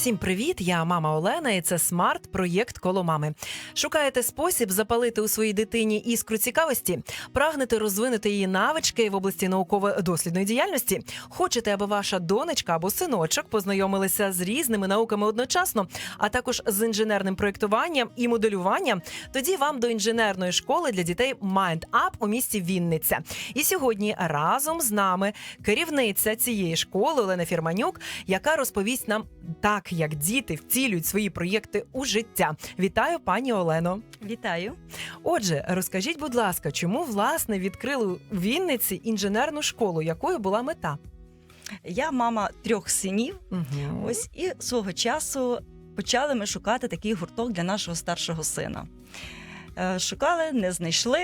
Всім привіт! Я мама Олена, і це смарт-проєкт коло мами. Шукаєте спосіб запалити у своїй дитині іскру цікавості, прагнете розвинути її навички в області науково-дослідної діяльності. Хочете, аби ваша донечка або синочок познайомилися з різними науками одночасно, а також з інженерним проєктуванням і моделюванням. Тоді вам до інженерної школи для дітей Mind Up у місті Вінниця. І сьогодні разом з нами керівниця цієї школи Олена Фірманюк, яка розповість нам так, як діти втілюють свої проєкти у життя. Вітаю, пані Олено. Вітаю. Отже, розкажіть, будь ласка, чому власне відкрили у Вінниці інженерну школу? Якою була мета? Я мама трьох синів. Угу. Ось і свого часу почали ми шукати такий гурток для нашого старшого сина. Е, Шукали, не знайшли.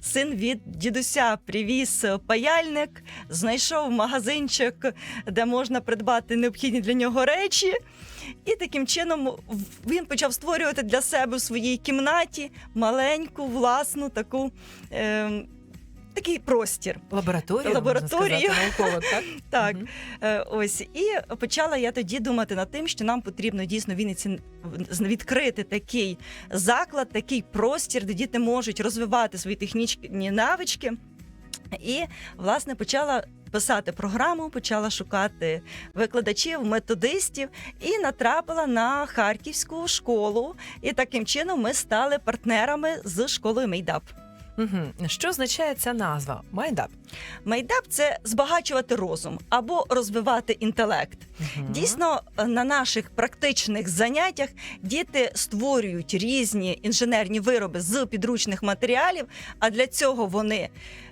Син від дідуся привіз паяльник, знайшов магазинчик, де можна придбати необхідні для нього речі. І таким чином він почав створювати для себе в своїй кімнаті маленьку, власну таку. Е, Такий простір. Лабораторію, Лабораторію. можна сказати, науково, так? Так, Мгм. Е, Ось і почала я тоді думати над тим, що нам потрібно дійсно в Вінниці відкрити такий заклад, такий простір, де діти можуть розвивати свої технічні навички. І власне почала писати програму, почала шукати викладачів, методистів і натрапила на харківську школу. І таким чином ми стали партнерами з школою Мейдап. Угу. Що означає ця назва? Майдап. Мейдап це збагачувати розум або розвивати інтелект. Мгм. Дійсно, на наших практичних заняттях діти створюють різні інженерні вироби з підручних матеріалів, а для цього вони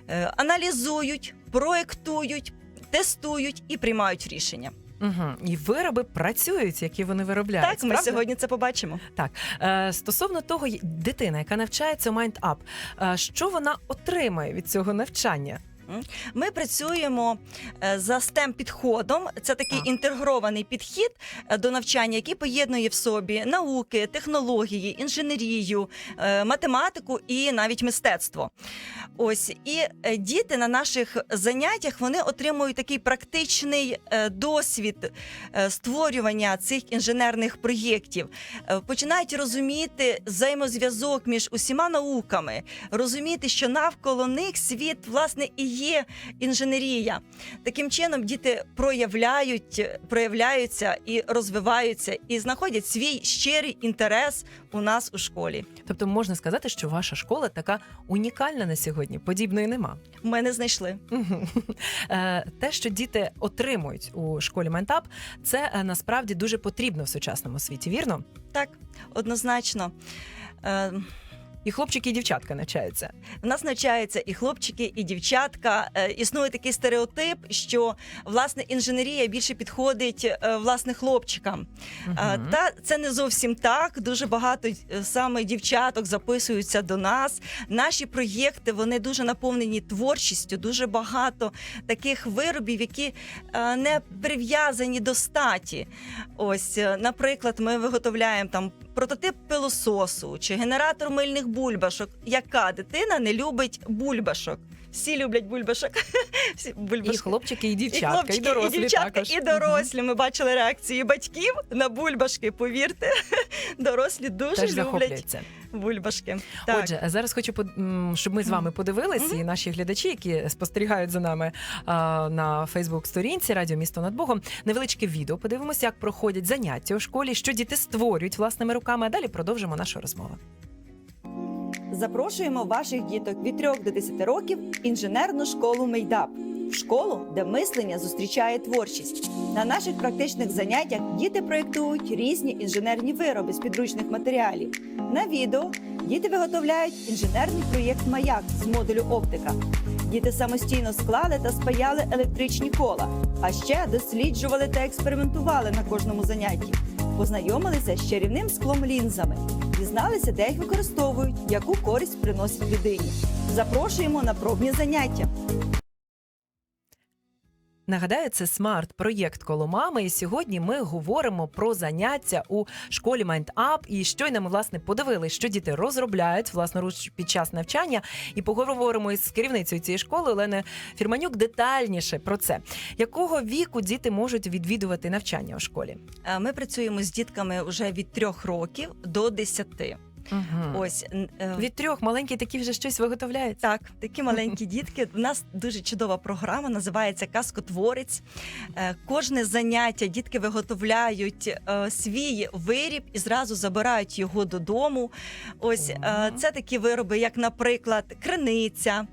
е, аналізують, проектують, тестують і приймають рішення. Угу. І вироби працюють, які вони виробляють. так, ми правда? сьогодні це побачимо. Е, стосовно того, дитина, яка навчається у MindUp, е, що вона отримає від цього навчання? Ми працюємо е, за stem підходом. Це такий Так. інтегрований підхід е, до навчання, який поєднує в собі науки, технології, інженерію, е, математику і навіть мистецтво. Ось і діти на наших заняттях вони отримують такий практичний досвід створювання цих інженерних проєктів, починають розуміти взаємозв'язок між усіма науками, розуміти, що навколо них світ власне і є інженерія. Таким чином діти проявляють, проявляються і розвиваються, і знаходять свій щирий інтерес у нас у школі. Тобто можна сказати, що ваша школа така унікальна на сьогодні, подібної нема. Ми не знайшли. Е, Те, що діти отримують у школі Ментап, це е, насправді дуже потрібно в сучасному світі, вірно? Так, однозначно. І хлопчики, і дівчатка навчаються. В нас навчаються і хлопчики, і дівчатка. Е, Існує такий стереотип, що власне інженерія більше підходить е, власне хлопчикам. Мгм. Та це не зовсім так. Дуже багато саме дівчаток записуються до нас. Наші проєкти вони дуже наповнені творчістю, дуже багато таких виробів, які не прив'язані до статі. Ось, наприклад, ми виготовляємо там прототип пилососу чи генератор мильних бульбашок. Яка дитина не любить бульбашок? Всі люблять бульбашок. Всі І хлопчики, і І дівчатка, і, хлопчики, і, дорослі дівчатка, також. і дорослі. Ми бачили реакції батьків на бульбашки. Повірте, дорослі дуже Теж люблять бульбашки. Так. Отже, зараз хочу щоб ми з вами подивилися, і наші глядачі, які спостерігають за нами на Фейсбук-сторінці Радіо Місто над Богом. Невеличке відео. Подивимося, як проходять заняття у школі, що діти створюють власними руками. А далі продовжимо нашу розмову. Запрошуємо ваших діток від 3 до 10 років в інженерну школу Мейдап. В школу, де мислення зустрічає творчість. На наших практичних заняттях діти проєктують різні інженерні вироби з підручних матеріалів. На відео діти виготовляють інженерний проєкт Маяк з модулю оптика. Діти самостійно склали та спаяли електричні кола, а ще досліджували та експериментували на кожному занятті. Познайомилися з чарівним склом лінзами, дізналися, де їх використовують, яку користь приносять людині. Запрошуємо на пробні заняття. Нагадаю, це смарт-проєкт коло мами. І сьогодні ми говоримо про заняття у школі MindUp. І щойно ми власне подивилися, що діти розробляють власноруч під час навчання. І поговоримо із керівницею цієї школи Оленою Фірманюк детальніше про це. Якого віку діти можуть відвідувати навчання у школі? Е, Ми працюємо з дітками вже від трьох років до десяти. Угу. Ось е, Від трьох маленькі такі вже щось виготовляють. Так, такі маленькі дітки. У нас дуже чудова програма, називається Казкотворець. Е, Кожне заняття дітки виготовляють е, свій виріб і зразу забирають його додому. Ось е, це такі вироби, як, наприклад, криниця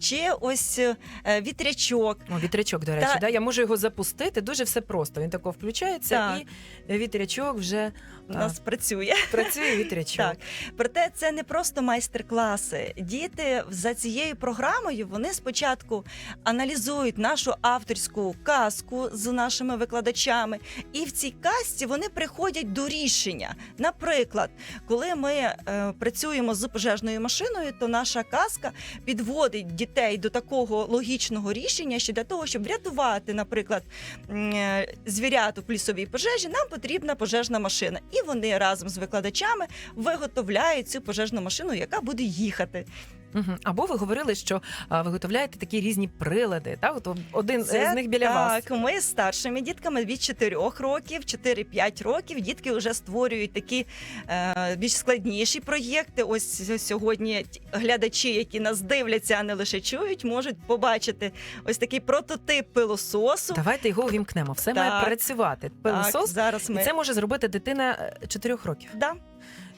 чи ось е, вітрячок. О, вітрячок, до речі, Та- да? я можу його запустити. Дуже все просто. Він тако включається, Так. і вітрячок вже У нас працює. працює вітрячок. Так. Проте це не просто майстер-класи. Діти за цією програмою вони спочатку аналізують нашу авторську казку з нашими викладачами, і в цій казці вони приходять до рішення. Наприклад, коли ми е, працюємо з пожежною машиною, то наша казка підводить дітей до такого логічного рішення, що для того, щоб врятувати, наприклад, е, звірят у лісовій пожежі, нам потрібна пожежна машина. І вони разом з викладачами виготовляють цю пожежну машину, яка буде їхати. Угу. Або ви говорили, що а, виготовляєте такі різні прилади. Так? От один Це з них біля так, вас. Ми з старшими дітками від 4 років, 4-5 років. Дітки вже створюють такі е, більш складніші проєкти. Ось сьогодні глядачі, які нас дивляться, а не лише чують, можуть побачити ось такий прототип пилососу. Давайте його увімкнемо. Все Так. має працювати. Так, Пилосос. зараз І це може зробити дитина 4 років. да,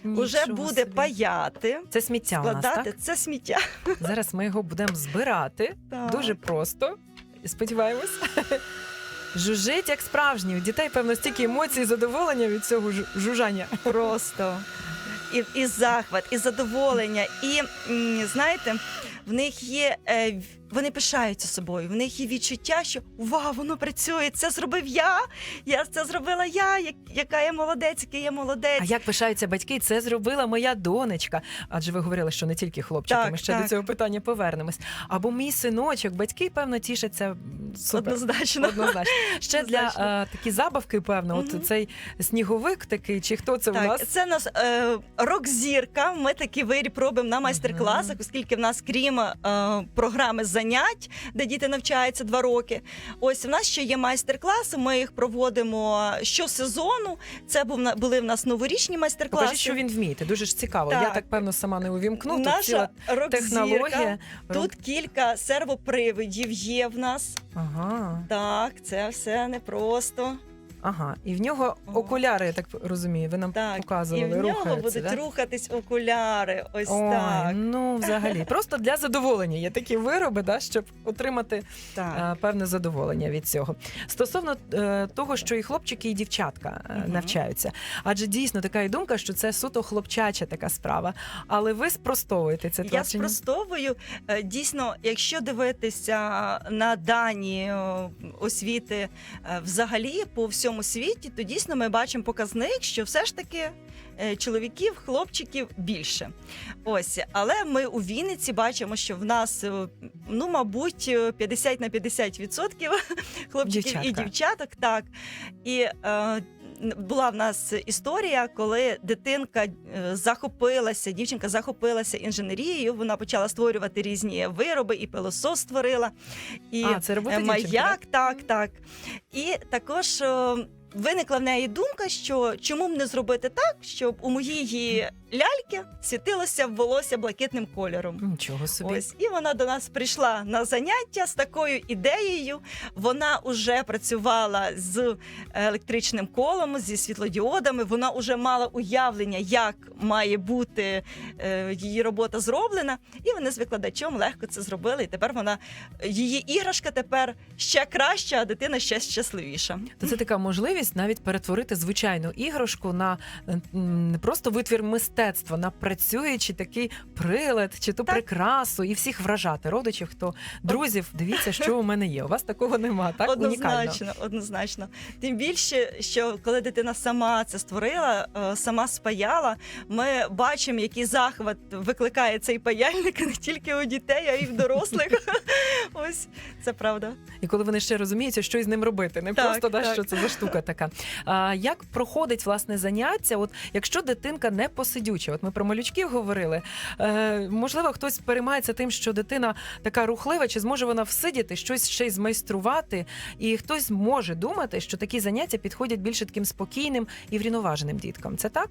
уже Нічого буде собі. паяти. Це сміття у нас, Складати так? це сміття. Зараз ми його будемо збирати. Так. Дуже просто. Сподіваємось. Жужить як справжній. У дітей, певно, стільки емоцій і задоволення від цього жу- жужжання. Просто і, і захват, і задоволення. І м, знаєте, в них є. Е, в- вони пишаються собою. В них є відчуття, що вау, воно працює. Це зробив я. Я це зробила я. як- Яка я молодець, який я молодець. А як пишаються батьки, це зробила моя донечка. Адже ви говорили, що не тільки хлопчики, Так, ми ще так. до цього питання повернемось. Або мій синочок, батьки, певно, тішаться м, супер. Однозначно. Однозначно. Ще для Однозначно. е, такі забавки, певно, Мгм. от цей сніговик такий, чи хто це в Так, нас? це нас е, рок-зірка. Ми такий виріб робимо на майстер-класах, оскільки в нас, крім е, програми занять, де діти навчаються два роки. Ось в нас ще є майстер-класи. Ми їх проводимо щосезону. Це був були в нас новорічні майстер-класи. Покажіть, що він вмієте. Дуже ж цікаво. Я Так. так певно сама не увімкну. Тут Наша ціла технологія. Тут кілька сервопривидів є в нас. Ага, Так, це все непросто. Ага. І в нього окуляри, я так розумію. Ви нам Так, показували. і в нього рухаються, будуть да? рухатись окуляри. Ось Ой, так. ну взагалі, просто для задоволення. Є такі вироби, да, щоб отримати так. е, певне задоволення від цього. Стосовно е, того, що і хлопчики, і дівчатка е, навчаються. Адже дійсно така і думка, що це суто хлопчача така справа. Але ви спростовуєте це Я твердження? спростовую. Дійсно, якщо дивитися на дані освіти взагалі по всьому світі, то дійсно ми бачимо показник, що все ж таки. е, Чоловіків, хлопчиків більше. Ось, але ми у Вінниці бачимо, що в нас е, ну, мабуть, е, 50 на 50 відсотків хлопчиків і дівчаток. Так. І е, була в нас історія, коли дитинка е, захопилася, дівчинка захопилася інженерією. Вона почала створювати різні вироби, і пилосос створила, і А, це робота е, маяк, так, так. І також. Виникла в неї думка, що чому б не зробити так, щоб у моїй ляльки світилося волосся блакитним кольором. Нічого собі. Ось і вона до нас прийшла на заняття з такою ідеєю. Вона вже працювала з електричним колом, зі світлодіодами. Вона вже мала уявлення, як має бути е, її робота зроблена. І вони з викладачом легко це зробили. І тепер вона її іграшка тепер ще краща, а дитина ще щасливіша. То це така можливість можливість навіть перетворити звичайну іграшку на не просто витвір мистецтва, на працюючий такий прилад чи ту Так. прикрасу, і всіх вражати родичів, хто друзів, дивіться, що у мене є. У вас такого нема, так унікально. однозначно, однозначно. Тим більше, що коли дитина сама це створила, е, сама спаяла, ми бачимо, який захват викликає цей паяльник не тільки у дітей, а й в дорослих. Ось це правда. І коли вони ще розуміють, що із ним робити, не Так, просто да, так. що це за штука така. А як проходить власне заняття? От якщо дитинка не посидюча, от ми про малючків говорили. Е, можливо, хтось переймається тим, що дитина така рухлива, чи зможе вона всидіти щось ще й змайструвати, і хтось може думати, що такі заняття підходять більше таким спокійним і врівноваженим діткам. Це так?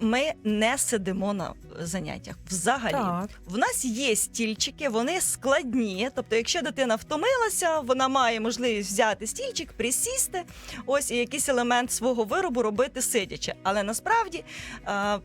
Ми не сидимо на заняттях взагалі. Так. В нас є стільчики, вони складні. Тобто, якщо дитина втомилася, вона має можливість взяти стільчик, присісти, ось і якийсь елемент свого виробу робити сидячи. Але насправді. е,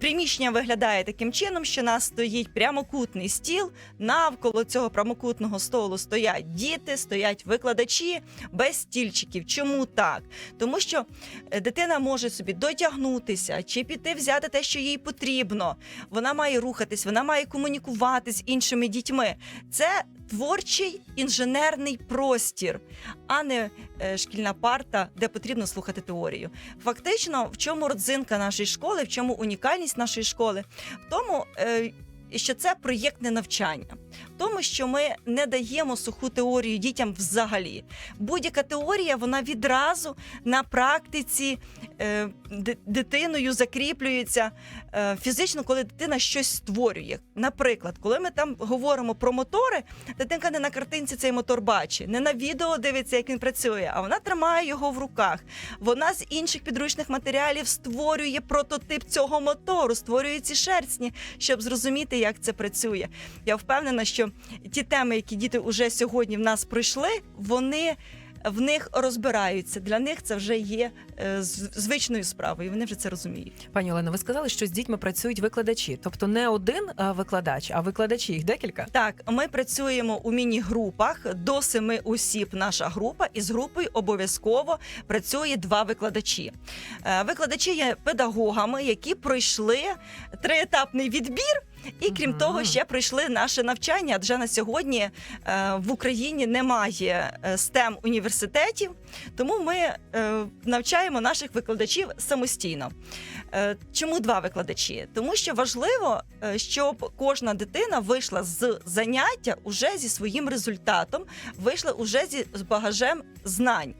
Приміщення виглядає таким чином, що нас стоїть прямокутний стіл. Навколо цього прямокутного столу стоять діти, стоять викладачі без стільчиків. Чому так? Тому що е, дитина може собі дотягнутися чи піти взяти те, що їй потрібно. Вона має рухатись, вона має комунікувати з іншими дітьми. Це творчий інженерний простір, а не е, шкільна парта, де потрібно слухати теорію. Фактично, в чому родзинка нашої школи, в чому унікальність нашої школи? В тому, е, що це проєктне навчання, в тому, що ми не даємо суху теорію дітям взагалі. Будь-яка теорія вона відразу на практиці е, дитиною закріплюється е, фізично, коли дитина щось створює. Наприклад, коли ми там говоримо про мотори, дитинка не на картинці цей мотор бачить, не на відео дивиться, як він працює, а вона тримає його в руках. Вона з інших підручних матеріалів створює прототип цього мотору, створює ці шерстні, щоб зрозуміти, як це працює. Я впевнена, що ті теми, які діти вже сьогодні в нас пройшли, вони. В них розбираються для них це вже є е, звичною справою. Вони вже це розуміють. Пані Олено, ви сказали, що з дітьми працюють викладачі, тобто не один е, викладач, а викладачі їх декілька. Так, ми працюємо у міні-групах до семи осіб. Наша група, і з групою обов'язково працює два викладачі. Е, Викладачі є педагогами, які пройшли триетапний відбір. І крім того, ще пройшли наше навчання. Адже на сьогодні е, в Україні немає е, STEM університетів, тому ми е, навчаємо наших викладачів самостійно. Чому два викладачі? Тому що важливо, щоб кожна дитина вийшла з заняття уже зі своїм результатом, вийшла уже зі з багажем знань.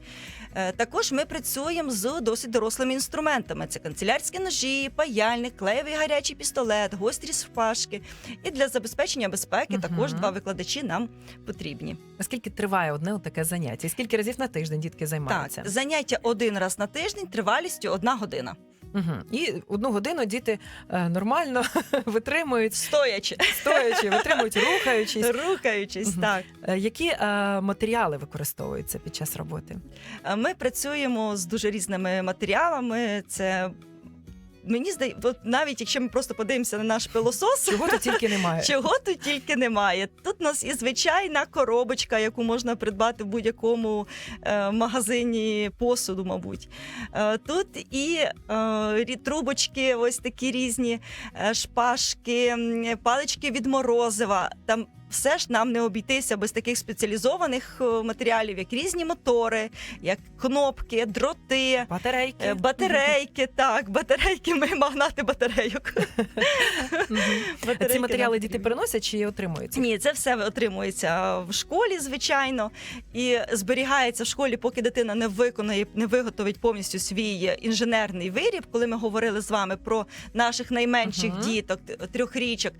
Е, Також ми працюємо з досить дорослими інструментами: це канцелярські ножі, паяльник, клеєвий гарячий пістолет, гострі шпажки. І для забезпечення безпеки угу. також два викладачі нам потрібні. Наскільки триває одне таке заняття? І скільки разів на тиждень дітки займаються? Так, заняття один раз на тиждень тривалістю одна година. Угу. І одну годину діти е, нормально витримують, Стоячи, стоячи, витримують, рухаючись. рухаючись, Мгм. так. Е, Які е, матеріали використовуються під час роботи? Е, Ми працюємо з дуже різними матеріалами. Це мені здається, навіть якщо ми просто подивимося на наш пилосос. Чого тут тільки немає? Чого тут тільки немає. Тут у нас і звичайна коробочка, яку можна придбати в будь-якому е, магазині посуду, мабуть. Е, тут і е, трубочки, ось такі різні, е, шпажки, палички від морозива. Там все ж нам не обійтися без таких спеціалізованих е, матеріалів, як різні мотори, як кнопки, дроти. Батарейки. е, Батарейки, так, батарейки, ми магнати батарейок. Ці матеріали діти переносять чи отримують? Ні, це все отримується в школі, звичайно, і зберігається в школі, поки дитина не виконає, не виготовить повністю свій інженерний виріб. Коли ми говорили з вами про наших найменших діток, трьохрічок,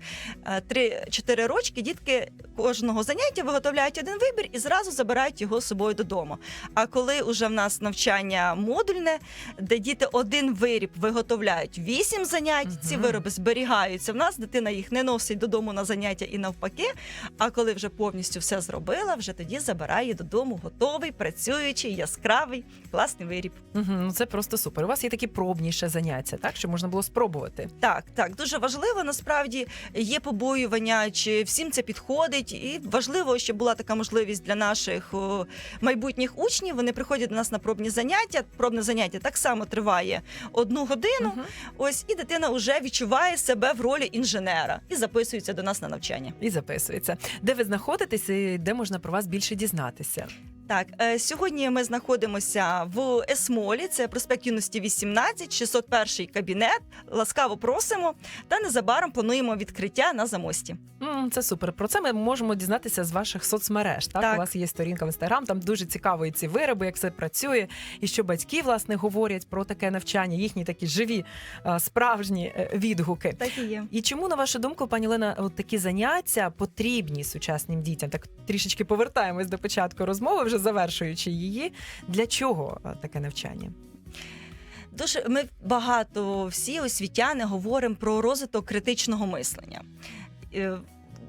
е, три-чотири рочки, дітки кожного заняття виготовляють один вибір і зразу забирають його з собою додому. А коли уже в нас навчання модульне, де діти один виріб виготовляють вісім занять, ці вироби зберігаються в нас. Дитина їх не носить додому на заняття і навпаки. А коли вже повністю все зробила, вже тоді забирає додому готовий, працюючий, яскравий, класний виріб. Угу, ну це просто супер. У вас є такі пробні ще заняття, так? Щоб можна було спробувати. Так, так, дуже важливо. Насправді є побоювання, чи всім це підходить. Приходить, і важливо, щоб була така можливість для наших майбутніх учнів. Вони приходять до нас на пробні заняття. Пробне заняття так само триває одну годину. Угу. Ось і дитина вже відчуває себе в ролі інженера і записується до нас на навчання. І записується. Де ви знаходитесь і де можна про вас більше дізнатися? Так, е, сьогодні ми знаходимося в Есмолі, це проспект юності 18, 601 кабінет. Ласкаво просимо. Та незабаром плануємо відкриття на замості. М, Це супер. Про це ми можемо дізнатися з ваших соцмереж. Так? Так. у вас є сторінка в інстаграм. Там дуже цікаво і ці вироби, як все працює, і що батьки власне говорять про таке навчання, їхні такі живі, а, справжні е, відгуки. Так і є. І чому, на вашу думку, пані Лена, от такі заняття потрібні сучасним дітям? Так трішечки повертаємось до початку розмови, вже завершуючи її. Для чого е, таке навчання? Дуже ми багато всі освітяни говоримо про розвиток критичного мислення. Е,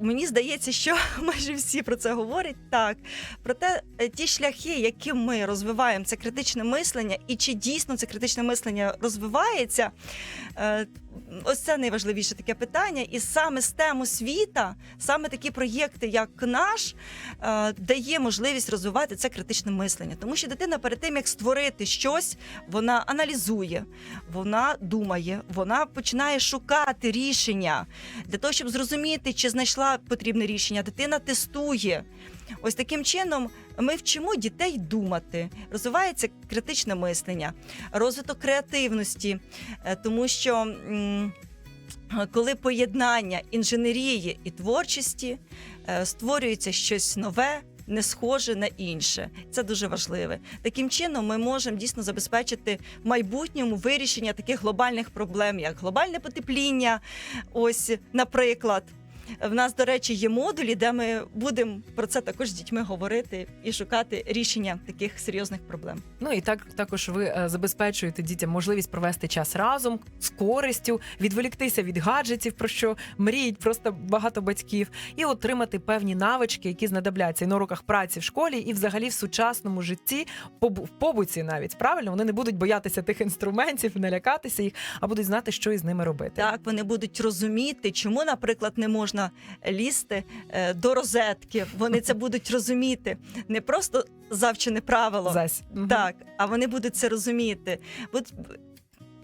Мені здається, що майже всі про це говорять так. Проте е, ті шляхи, яким ми розвиваємо це критичне мислення, і чи дійсно це критичне мислення розвивається, ось це найважливіше таке питання. І саме STEM освіта, саме такі проєкти, як наш, е, дає можливість розвивати це критичне мислення. Тому що дитина перед тим, як створити щось, вона аналізує, вона думає, вона починає шукати рішення для того, щоб зрозуміти, чи знайшла потрібне рішення. Дитина тестує. Ось таким чином ми вчимо дітей думати, розвивається критичне мислення, розвиток креативності, е, тому що. Коли поєднання інженерії і творчості е, створюється щось нове, не схоже на інше, це дуже важливе. Таким чином, ми можемо дійсно забезпечити в майбутньому вирішення таких глобальних проблем, як глобальне потепління. Ось, наприклад, в нас, до речі, є модулі, де ми будемо про це також з дітьми говорити і шукати рішення таких серйозних проблем. Ну і так також ви е, забезпечуєте дітям можливість провести час разом з користю, відволіктися від гаджетів, про що мріють просто багато батьків, і отримати певні навички, які знадобляться і на уроках праці в школі, і взагалі в сучасному житті, в побуті навіть правильно вони не будуть боятися тих інструментів, не лякатися їх, а будуть знати, що із ними робити. Так, вони будуть розуміти, чому, наприклад, не можна лізти е, до розетки. Вони це будуть розуміти. Не просто завчене правило, Зась. Так, а вони будуть це розуміти. Будуть...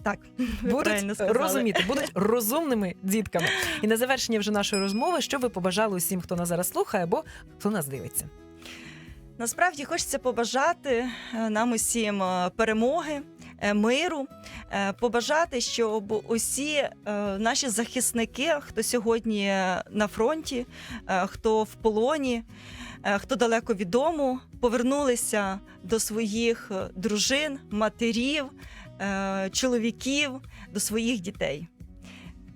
Так, Будуть розуміти, будуть розумними дітками. І на завершення вже нашої розмови, що ви побажали усім, хто нас зараз слухає, або хто нас дивиться. Насправді хочеться побажати е, нам усім е, перемоги, миру, е, побажати, щоб усі е, наші захисники, хто сьогодні на фронті, е, хто в полоні, е, хто далеко від дому, повернулися до своїх е, дружин, матерів, е, чоловіків, до своїх дітей.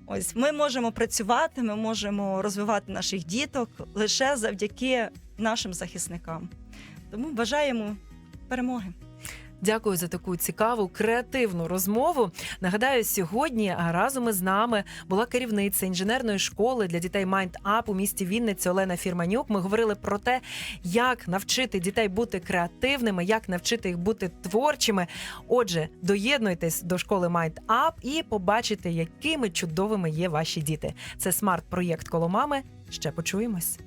Ось ми можемо працювати, ми можемо розвивати наших діток лише завдяки нашим захисникам. Тому бажаємо перемоги. Дякую за таку цікаву креативну розмову. Нагадаю, сьогодні разом із нами була керівниця інженерної школи для дітей Mind Up у місті Вінниці Олена Фірманюк. Ми говорили про те, як навчити дітей бути креативними, як навчити їх бути творчими. Отже, доєднуйтесь до школи Mind Up і побачите, якими чудовими є ваші діти. Це смарт-проєкт коло мами. Ще почуємось.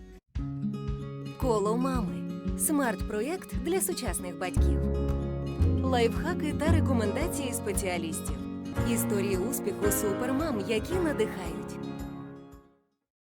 Коло мами смарт-проєкт для сучасних батьків. Лайфхаки та рекомендації спеціалістів. Історії успіху супермам, які надихають.